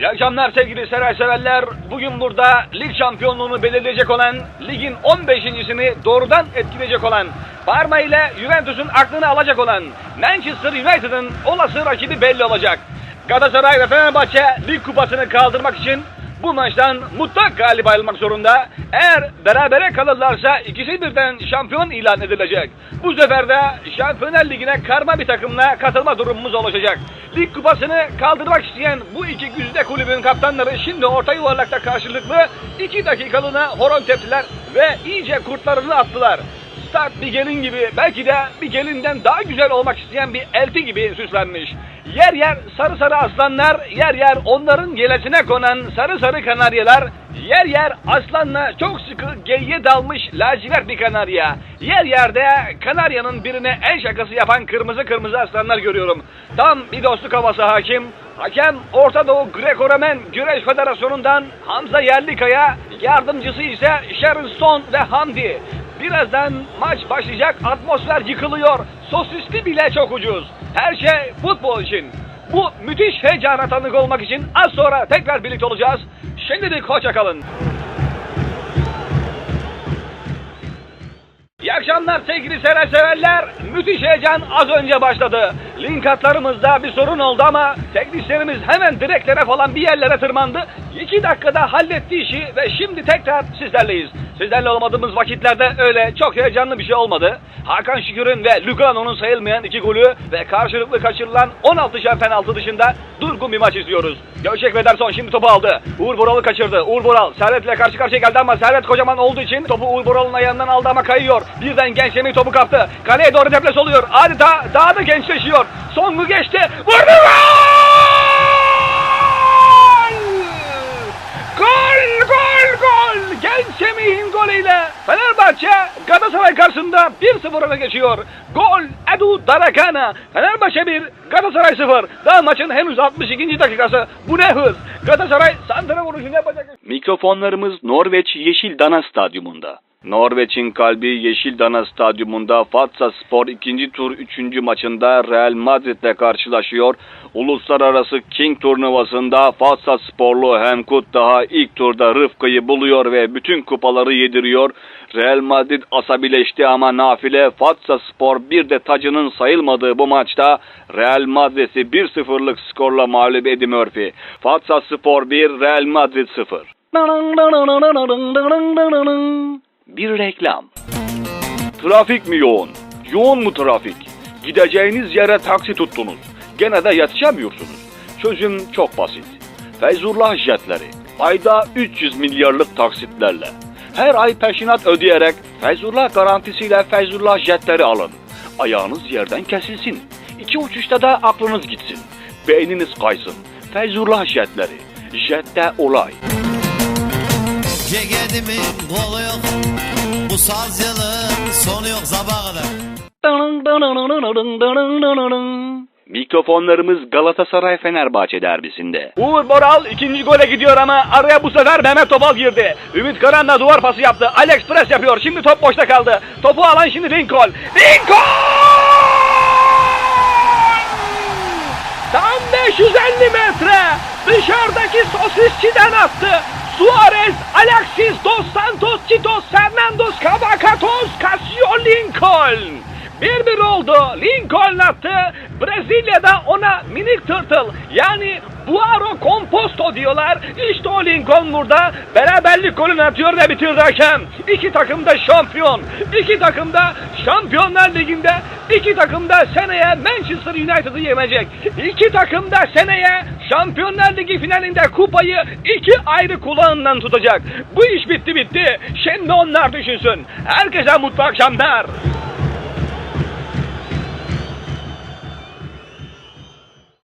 İyi akşamlar sevgili Seray severler. Bugün burada lig şampiyonluğunu belirleyecek olan, ligin 15.sini doğrudan etkileyecek olan, Parma ile Juventus'un aklını alacak olan Manchester United'ın olası rakibi belli olacak. Galatasaray ve Fenerbahçe lig kupasını kaldırmak için bu maçtan mutlak galip ayrılmak zorunda. Eğer berabere kalırlarsa ikisi birden şampiyon ilan edilecek. Bu sefer de Şampiyonlar Ligi'ne karma bir takımla katılma durumumuz oluşacak. Lig kupasını kaldırmak isteyen bu iki güzide kulübün kaptanları şimdi orta yuvarlakta karşılıklı iki dakikalığına horon teptiler ve iyice kurtlarını attılar. Start bir gelin gibi belki de bir gelinden daha güzel olmak isteyen bir elti gibi süslenmiş. Yer yer sarı sarı aslanlar, yer yer onların gelesine konan sarı sarı kanaryalar, yer yer aslanla çok sıkı geyiğe dalmış lacivert bir kanarya. Yer yerde kanaryanın birine el şakası yapan kırmızı kırmızı aslanlar görüyorum. Tam bir dostluk havası hakim. Hakem Orta Doğu Greco-Romen Güreş Federasyonu'ndan Hamza Yerlikaya, yardımcısı ise Sharon Stone ve Hamdi. Birazdan maç başlayacak. Atmosfer yıkılıyor. Sosisli bile çok ucuz. Her şey futbol için. Bu müthiş heyecana tanık olmak için az sonra tekrar birlikte olacağız. Şimdilik hoşça kalın. İyi akşamlar sevgili severler. Müthiş heyecan az önce başladı. Link hatlarımızda bir sorun oldu ama teknisyenimiz hemen direklere falan bir yerlere tırmandı. İki dakikada halletti işi ve şimdi tekrar sizlerleyiz. Sizlerle olmadığımız vakitlerde öyle çok heyecanlı bir şey olmadı. Hakan Şükür'ün ve Lugano'nun sayılmayan iki golü ve karşılıklı kaçırılan 16'şer penaltı dışında durgun bir maç izliyoruz. Gökçek ve Derson şimdi topu aldı. Uğur Boral'ı kaçırdı. Uğur Boral Servet'le karşı karşıya geldi ama Servet kocaman olduğu için topu Uğur Boral'ın ayağından aldı ama kayıyor. Birden genç Semih topu kaptı. Kaleye doğru depres oluyor. Adeta daha da gençleşiyor. Songu geçti. Vurdu gol! Gol gol Genç Semih'in golüyle Fenerbahçe Galatasaray karşısında 1-0 öne geçiyor. Gol Edu Darakana. Fenerbahçe 1, Galatasaray 0. Daha maçın henüz 62. dakikası. Bu ne hız? Galatasaray santra vuruşunu yapacak. Mikrofonlarımız Norveç Yeşil Dana Stadyumunda. Norveç'in kalbi Yeşil Dana Stadyumunda Fatsa Spor 2. tur 3. maçında Real Madrid'le karşılaşıyor. Uluslararası King turnuvasında Fatsa Sporlu Hemkut daha ilk turda Rıfkı'yı buluyor ve bütün kupaları yediriyor. Real Madrid asabileşti ama nafile Fatsa Spor bir de tacının sayılmadığı bu maçta Real Madrid'i 1-0'lık skorla mağlup Eddie Murphy. Fatsa Spor 1, Real Madrid 0. Bir reklam. Trafik mi yoğun? Yoğun mu trafik? Gideceğiniz yere taksi tuttunuz. Gene de yetişemiyorsunuz. Çözüm çok basit. Feyzullah jetleri. Ayda 300 milyarlık taksitlerle. Her ay peşinat ödeyerek Feyzullah garantisiyle Feyzullah jetleri alın. Ayağınız yerden kesilsin. İki uçuşta da aklınız gitsin. Beyniniz kaysın. Feyzullah jetleri. Jette olay. Ceketimin kolu yok Bu sazcılığın sonu yok sabaha kadar Mikrofonlarımız Galatasaray Fenerbahçe derbisinde. Uğur Boral ikinci gole gidiyor ama araya bu sefer Mehmet Topal girdi. Ümit Karan'la duvar pası yaptı. Alex Pres yapıyor. Şimdi top boşta kaldı. Topu alan şimdi Lincoln. Lincoln! Tam 550 metre dışarıdaki sosisçiden attı. Dos Fernandos, Cavacatos, Casio, Lincoln. 1-1 oldu. Lincoln attı. Brezilya'da ona minik tırtıl yani Buaro Composto diyorlar. İşte o Lincoln burada beraberlik golünü atıyor ve bitirdi hakem. İki takım da şampiyon. İki takım da Şampiyonlar Ligi'nde iki takım da seneye Manchester United'ı yenecek. İki takım da seneye Şampiyonlar Ligi finalinde kupayı iki ayrı kulağından tutacak. Bu iş bitti bitti. Şimdi onlar düşünsün. Herkese mutlu akşamlar.